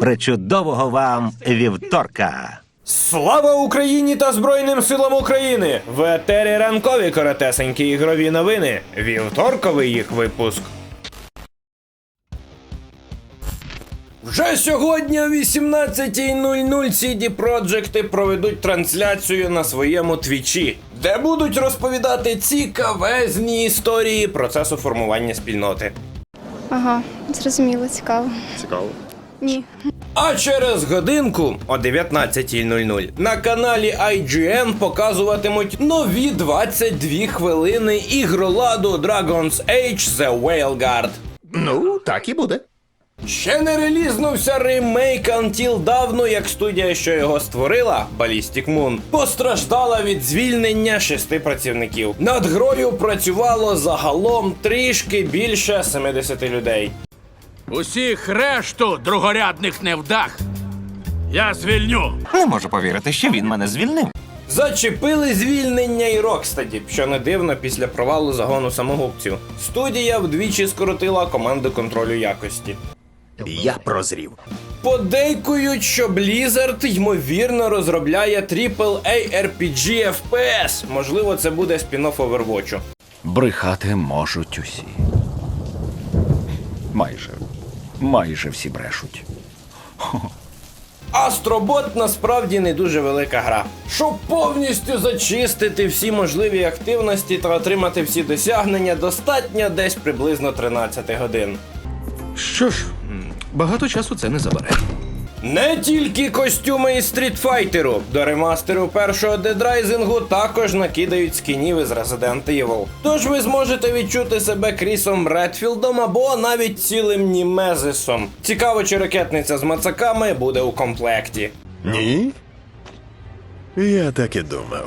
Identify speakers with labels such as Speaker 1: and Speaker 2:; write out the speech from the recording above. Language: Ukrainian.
Speaker 1: Причудового вам вівторка!
Speaker 2: Слава Україні та Збройним силам України! В етері ранкові коротесенькі ігрові новини. Вівторковий їх випуск. Вже сьогодні о 18.00 CD Projekt проведуть трансляцію на своєму твічі, де будуть розповідати цікавезні історії процесу формування спільноти.
Speaker 3: Ага, зрозуміло, цікаво.
Speaker 2: Цікаво.
Speaker 3: Ні.
Speaker 2: А через годинку о 19.00 на каналі IGN показуватимуть нові 22 хвилини ігроладу Dragon's Age The Whaleguard.
Speaker 4: Ну, так і буде.
Speaker 2: Ще не релізнувся ремейк Until давно, як студія, що його створила, Ballistic Moon, постраждала від звільнення шести працівників. Над грою працювало загалом трішки більше 70 людей.
Speaker 5: Усіх решту другорядних невдах я звільню.
Speaker 1: Не можу повірити, що він мене звільнив.
Speaker 2: Зачепили звільнення і Рокстаді, що не дивно після провалу загону самогубців. Студія вдвічі скоротила команду контролю якості.
Speaker 4: Я прозрів.
Speaker 2: Подейкують, що Blizzard ймовірно розробляє AAA RPG FPS. Можливо, це буде спін-офф Overwatch.
Speaker 6: Брехати можуть усі. Майже. Майже всі брешуть.
Speaker 2: Астробот насправді не дуже велика гра. Щоб повністю зачистити всі можливі активності та отримати всі досягнення, достатньо десь приблизно 13 годин.
Speaker 4: Що ж, багато часу це не забере.
Speaker 2: Не тільки костюми із стрітфайтеру. До ремастеру першого дедрайзингу також накидають скінів із Resident Evil. Тож ви зможете відчути себе Крісом Редфілдом або навіть цілим Німезисом. Цікаво, чи ракетниця з мацаками буде у комплекті.
Speaker 7: Ні? Я так і думав.